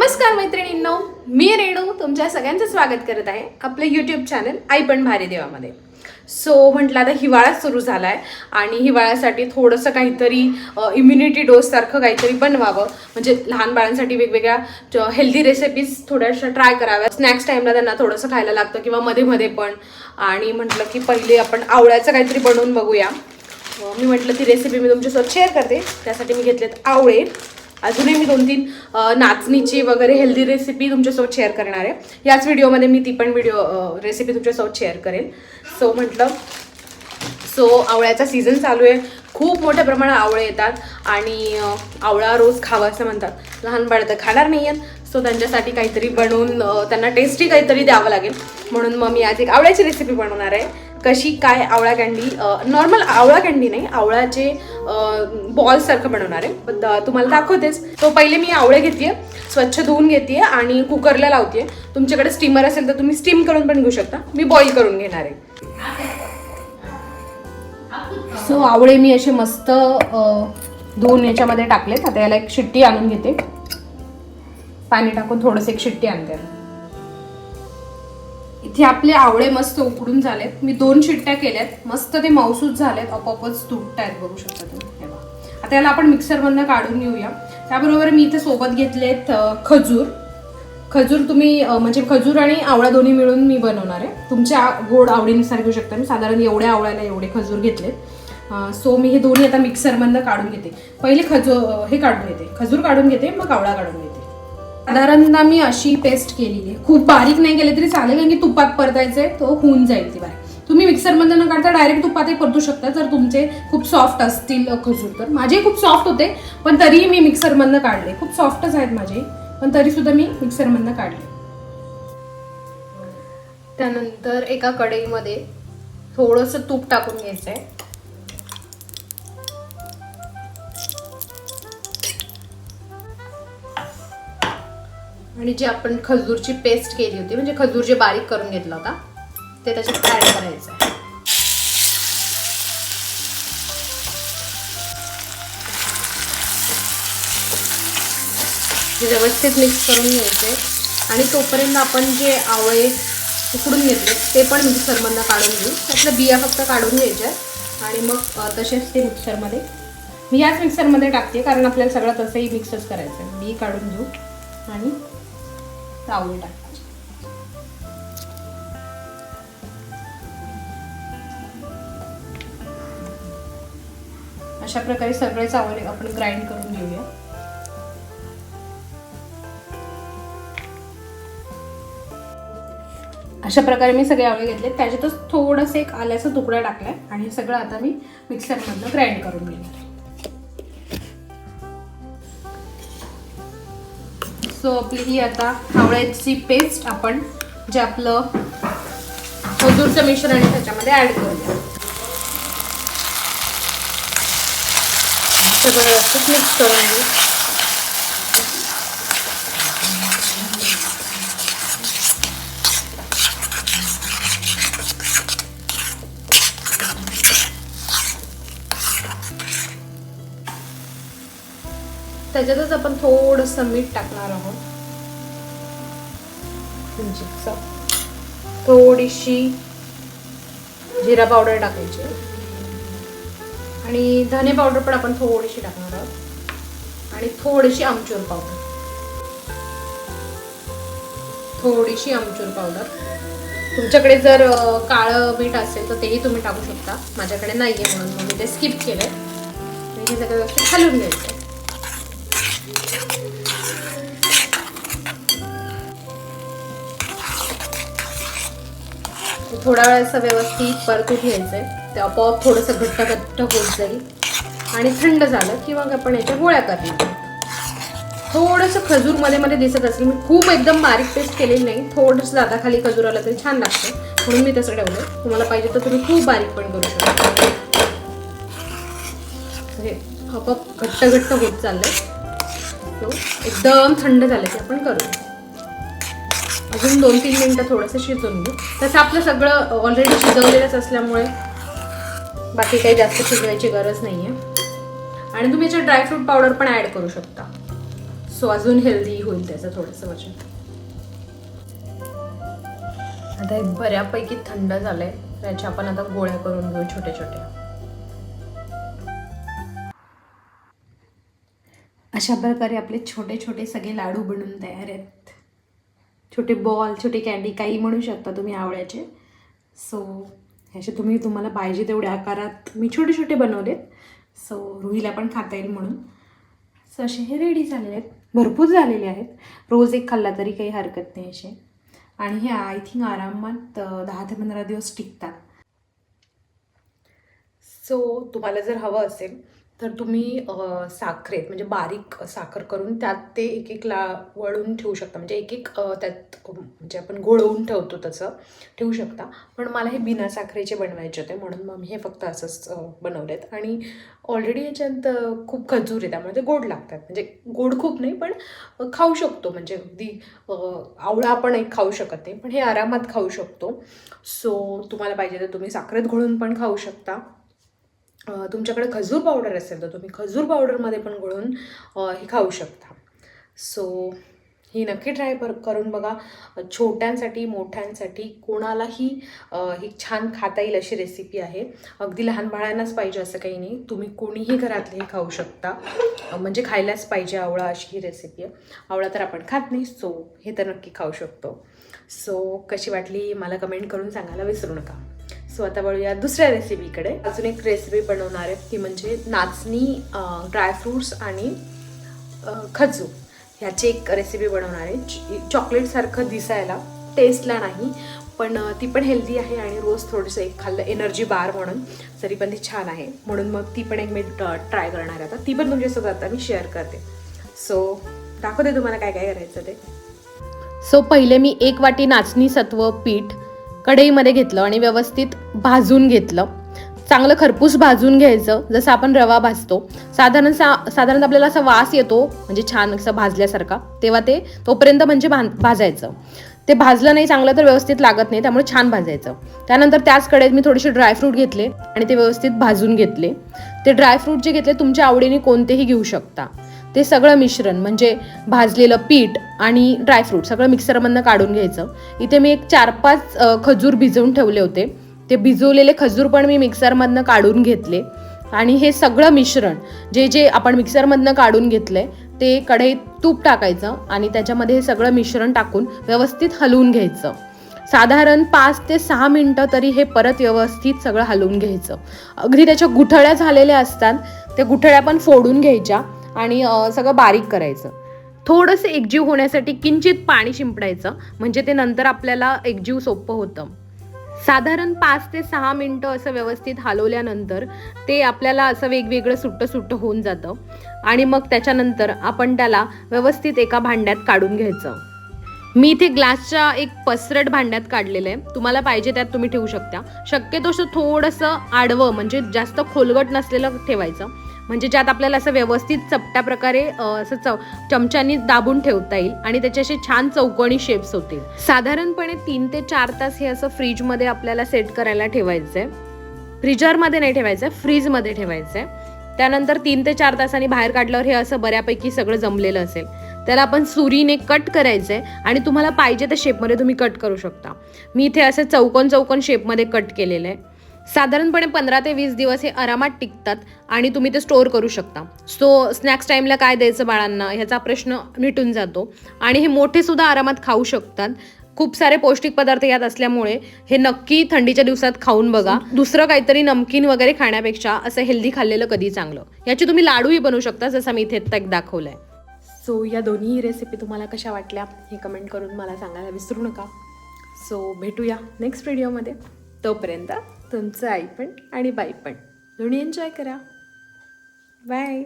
नमस्कार मैत्रिणींनो मी रेणू तुमच्या सगळ्यांचं स्वागत करत आहे आपलं यूट्यूब चॅनल आई पण भारी देवामध्ये. सो म्हटलं आता हिवाळा सुरू झाला आहे आणि हिवाळ्यासाठी थोडंसं काहीतरी इम्युनिटी डोससारखं काहीतरी बनवावं. म्हणजे लहान बाळांसाठी वेगवेगळ्या हेल्दी रेसिपीज थोड्याशा ट्राय कराव्या स्नॅक्स टाईमला त्यांना थोडंसं खायला लागतं किंवा मध्ये मध्ये पण. आणि म्हटलं की पहिले आपण आवळ्याचं काहीतरी बनवून बघूया. मी म्हटलं ती रेसिपी मी तुमच्यासोबत शेअर करते. त्यासाठी मी घेतलेत आवळे. अजूनही मी दोन तीन नाचणीची वगैरे हेल्दी रेसिपी तुमच्यासोबत शेअर करणार आहे. याच व्हिडिओमध्ये मी ती पण व्हिडिओ रेसिपी तुमच्यासोबत शेअर करेन. सो म्हटलं सो आवळ्याचा सीझन चालू आहे. खूप मोठ्या प्रमाणात आवळे येतात आणि आवळा रोज खावा असं म्हणतात. लहान बाळ तर खाणार नाही आहेत सो त्यांच्यासाठी काहीतरी बनवून त्यांना टेस्टी काहीतरी द्यावं लागेल. म्हणून मग मी आज एक आवळ्याची रेसिपी बनवणार आहे. कशी काय आवळा कँडी नॉर्मल आवळा कँडी नाही आवळाचे बॉल्ससारखं बनवणार आहे. पण, तुम्हाला दाखवतेच. तो पहिले मी आवळे घेते स्वच्छ धुवून घेते आणि कुकरला लावते तुमच्याकडे स्टीमर असेल तर तुम्ही स्टीम करून पण घेऊ शकता. मी बॉईल करून घेणार आहे. सो आवळे मी असे मस्त धुवून याच्यामध्ये टाकलेत. आता याला एक शिट्टी आणून घेते. पाणी टाकून थोडंसं एक शिट्टी आणते. इथे आपले आवळे मस्त उकडून झालेत. मी दोन शिट्ट्या केल्यात. मस्त ते मौसूद झालेत. आपोआपच तुटत आहेत बघू शकता तुम्ही. आता याला आपण मिक्सरमधनं काढून घेऊया. त्याबरोबर मी इथे सोबत घेतलेत खजूर. खजूर तुम्ही म्हणजे खजूर आणि आवळा दोन्ही मिळून मी बनवणार आहे. तुमच्या गोड आवडीनुसार घेऊ शकता. मी साधारण एवढ्या आवळ्याला एवढे खजूर घेतलेत. सो मी हे दोन्ही आता मिक्सरमधनं काढून घेते. पहिले खजूर हे काढून घेते. खजूर काढून घेते मग आवळा काढून घेते. साधारणतः मी अशी पेस्ट केलेली आहे. खूप बारीक नाही केले तरी चालेल कारण की तुपात आहे तो होऊन जाईल ती बारीक. तुम्ही मिक्सरमध्ये न काढता डायरेक्ट तुपातही परतू शकता जर तुमचे खूप सॉफ्ट असतील खजूर तर. माझे खूप सॉफ्ट होते पण तरीही मी मिक्सरमधनं काढले. खूप सॉफ्टच आहेत माझे पण तरी सुद्धा मी मिक्सरमधनं काढले. त्यानंतर एका कढईमध्ये थोडंसं तूप टाकून घ्यायचं आहे आणि जी आपण खजूरची पेस्ट केली होती म्हणजे खजूर जे बारीक करून घेतला होता ते त्याच्यात ॲड करायचं आहे. ते व्यवस्थित मिक्स करून घ्यायचे. आणि तोपर्यंत आपण जे आवळे उकडून घेतले ते पण म्हणजे मिक्सरमधनं काढून घेऊ. त्यातल्या बिया फक्त काढून घ्यायच्या आणि मग तसेच ते मिक्सरमध्ये मी याच मिक्सरमध्ये टाकते कारण आपल्याला सगळं तसंही मिक्सच करायचं आहे. बी काढून घेऊ. आणि चावले टाकायचे अशा प्रकारे सगळे चावले आपण ग्राइंड करून घेऊया. अशा प्रकारे मी सगळे आवळे घेतले त्याच्यातच थोडंसं एक आल्याचा तुकडा टाकलाय आणि हे सगळं आता मी मिक्सरमधनं ग्राइंड करून घेणार सो आपली ही आता आवळ्याची पेस्ट आपण जे आपलं खजूरचं मिश्रण आहे त्याच्यामध्ये ऍड करूया. सगळं व्यवस्थित मिक्स करून घेऊ. त्याच्यातच आपण थोडंसं मीठ टाकणार आहोत. म्हणजे किंचितसं. थोडीशी जिरा पावडर टाकायची. आणि धने पावडर पण आपण थोडीशी टाकणार आहोत. आणि थोडीशी आमचूर पावडर. थोडीशी आमचूर पावडर. तुमच्याकडे जर काळं मीठ असेल तर तेही तुम्ही टाकू शकता. माझ्याकडे नाही आहे म्हणून मग मी ते स्किप केलं आणि हे सगळं व्यवस्थित घालून घ्यायचं थोडा वेळ असं व्यवस्थित परतून आहे. ते आपोआप थोडंसं घट्ट घट्ट होत जाईल. आणि थंड झालं की मग आपण याच्या गोळ्या करणार. थोडंसं खजूरमध्ये मध्ये दिसत असेल. मी खूप एकदम बारीक पेस्ट केलेली नाही. थोडंसं दादा खाली खजूर आलं तरी छान लागतं. म्हणून मी तसं ठेवलं तुम्हाला पाहिजे तर तुम्ही खूप बारीक पण करू शकता. हे आपोआप घट्ट घट्ट होत चाललंय. एकदम थंड झालं की आपण करू. अजून दोन तीन मिनटं थोडंसं शिजवून घेऊ. तसं आपलं सगळं ऑलरेडी शिजवलेलंच असल्यामुळे बाकी काही जास्त शिजवायची गरज नाही आहे आणि तुम्ही याच्यात ड्रायफ्रूट पावडर पण ॲड करू शकता. सो अजून हेल्दी होईल त्याचं थोडंसं वजन. आता हे बऱ्यापैकी थंड झालं आहे त्याच्या आपण आता गोळ्या करून घेऊ छोट्या छोट्या. अशा प्रकारे आपले छोटे छोटे सगळे लाडू बनून तयार आहेत. छोटे बॉल छोटे कॅन्डी काही म्हणू शकता तुम्ही आवळ्याचे. सो ह्याचे तुम्ही तुम्हाला पाहिजे तेवढ्या आकारात मी छोटे छोटे बनवलेत. सो रुईला पण खाता येईल म्हणून. सो असे हे रेडी झालेले आहेत. भरपूर झालेले आहेत. रोज एक खाल्ला तरी काही हरकत नाही असे. आणि हे आय थिंक आरामात दहा ते पंधरा दिवस टिकतात. सो तुम्हाला जर हवं असेल तर तुम्ही साखरेत म्हणजे बारीक साखर करून त्यात ते एक एक ला वळून ठेवू शकता. म्हणजे एक एक त्यात म्हणजे आपण घोळवून ठेवतो तसं ठेवू शकता. पण मला हे बिना साखरेचे बनवायचे होते म्हणून मग मी हे फक्त असंच अ, बनवलेत. आणि ऑलरेडी याच्यात खूप खजूर आहे त्यामुळे ते गोड लागतात. म्हणजे गोड खूप नाही पण खाऊ शकतो. म्हणजे अगदी आवळा आपण एक खाऊ शकत नाही पण हे आरामात खाऊ शकतो. सो तुम्हाला पाहिजे तर तुम्ही साखरेत घोळून पण खाऊ शकता. तुमच्याकडे खजूर पावडर असेल तर तुम्ही खजूर पावडरमध्ये पण घोळून हे खाऊ शकता. सो ही नक्की ट्राय पर करून बघा. छोट्यांसाठी मोठ्यांसाठी कोणालाही ही छान खाता येईल अशी रेसिपी आहे. अगदी लहान बाळांनाच पाहिजे असं काही नाही. तुम्ही कोणीही घरातले हे खाऊ शकता. म्हणजे खायलाच पाहिजे आवळा अशी ही रेसिपी आहे. आवळा तर आपण खात नाही सो हे तर नक्की खाऊ शकतो. सो कशी वाटली? मला कमेंट करून सांगायला विसरू नका. सो आता वळूया दुसऱ्या रेसिपीकडे अजून एक रेसिपी बनवणार आहे ती म्हणजे नाचणी ड्रायफ्रूट्स आणि खजू. ह्याची एक रेसिपी बनवणार आहे. चॉकलेटसारखं दिसायला टेस्टला नाही पण ती पण हेल्दी आहे आणि रोज थोडंसं एक खाल्लं एनर्जी बार म्हणून तरी पण ती छान आहे. म्हणून मग ती पण एक मी ट्राय करणार आहे आता. ती पण तुमच्यासोबत आता मी शेअर करते. सो दाखवते तुम्हाला काय काय करायचं ते. सो पहिले मी एक वाटी नाचणी सत्व पीठ कढईमध्ये घेतलं आणि व्यवस्थित भाजून घेतलं. चांगलं खरपूस भाजून घ्यायचं. जसं आपण रवा भाजतो साधारण सा साधारण आपल्याला असा वास येतो म्हणजे छान असं भाजल्यासारखा तेव्हा ते तोपर्यंत म्हणजे भा भाजायचं. ते भाजलं नाही चांगलं तर व्यवस्थित लागत नाही त्यामुळे छान भाजायचं. त्यानंतर त्याच कडेत मी थोडेसे ड्रायफ्रूट घेतले आणि ते व्यवस्थित भाजून घेतले. ते ड्रायफ्रूट जे घेतले तुमच्या आवडीने कोणतेही घेऊ शकता. ते सगळं मिश्रण म्हणजे भाजलेलं पीठ आणि ड्रायफ्रूट सगळं मिक्सरमधनं काढून घ्यायचं. इथे मी एक चार पाच खजूर भिजवून ठेवले होते. ते भिजवलेले खजूर पण मी मिक्सरमधनं काढून घेतले. आणि हे सगळं मिश्रण जे जे आपण मिक्सरमधनं काढून घेतलंय ते कढईत तूप टाकायचं आणि त्याच्यामध्ये हे सगळं मिश्रण टाकून व्यवस्थित हलवून घ्यायचं. साधारण पाच ते सहा मिनटं तरी हे परत व्यवस्थित सगळं हलवून घ्यायचं. अगदी त्याच्या गुठळ्या झालेल्या असतात त्या गुठळ्या पण फोडून घ्यायच्या. आणि सगळं बारीक करायचं. थोडंसं एकजीव होण्यासाठी किंचित पाणी शिंपडायचं म्हणजे ते नंतर आपल्याला एकजीव सोपं होतं. साधारण पाच ते सहा मिनटं असं व्यवस्थित हलवल्यानंतर ते आपल्याला असं वेगवेगळं सुट्टं सुट्टं होऊन जातं आणि मग त्याच्यानंतर आपण त्याला व्यवस्थित एका भांड्यात काढून घ्यायचं. मी इथे ग्लासच्या एक पसरट भांड्यात काढलेलं आहे. तुम्हाला पाहिजे त्यात तुम्ही ठेवू शकता. शक्यतो थोडंसं आडवं म्हणजे जास्त खोलगट नसलेलं ठेवायचं. म्हणजे ज्यात आपल्याला असं व्यवस्थित चपट्या प्रकारे असं चव चमच्यानी दाबून ठेवता येईल आणि त्याचे असे छान चौकोनी शेप्स होतील. साधारणपणे तीन ते चार तास हे असं फ्रीजमध्ये आपल्याला सेट करायला ठेवायचं आहे फ्रीजरमध्ये नाही ठेवायचं आहे फ्रीजमध्ये ठेवायचं आहे त्यानंतर तीन ते चार तासांनी बाहेर काढल्यावर हे असं बऱ्यापैकी सगळं जमलेलं असेल. त्याला आपण सुरीने कट करायचं आहे आणि तुम्हाला पाहिजे त्या शेपमध्ये तुम्ही कट करू शकता. मी इथे असं चौकोन चौकोन शेपमध्ये कट केलेलं आहे. साधारणपणे पंधरा ते वीस दिवस हे आरामात टिकतात आणि तुम्ही ते स्टोअर करू शकता. सो स्नॅक्स टाईमला काय द्यायचं बाळांना? ह्याचा प्रश्न मिटून जातो. आणि हे मोठेसुद्धा आरामात खाऊ शकतात. खूप सारे पौष्टिक पदार्थ यात असल्यामुळे हे नक्की थंडीच्या दिवसात खाऊन बघा. दुसरं काहीतरी नमकीन वगैरे खाण्यापेक्षा असं हेल्दी खाल्लेलं कधी चांगलं. याची तुम्ही लाडूही बनवू शकता जसं मी इथे आत्ता एक दाखवलंय. सो या दोन्ही रेसिपी तुम्हाला कशा वाटल्या हे कमेंट करून मला सांगायला विसरू नका. सो भेटूया नेक्स्ट व्हिडिओमध्ये तोपर्यंत तुमचं आई पण आणि बाई पण. दोन्ही एन्जॉय करा. बाय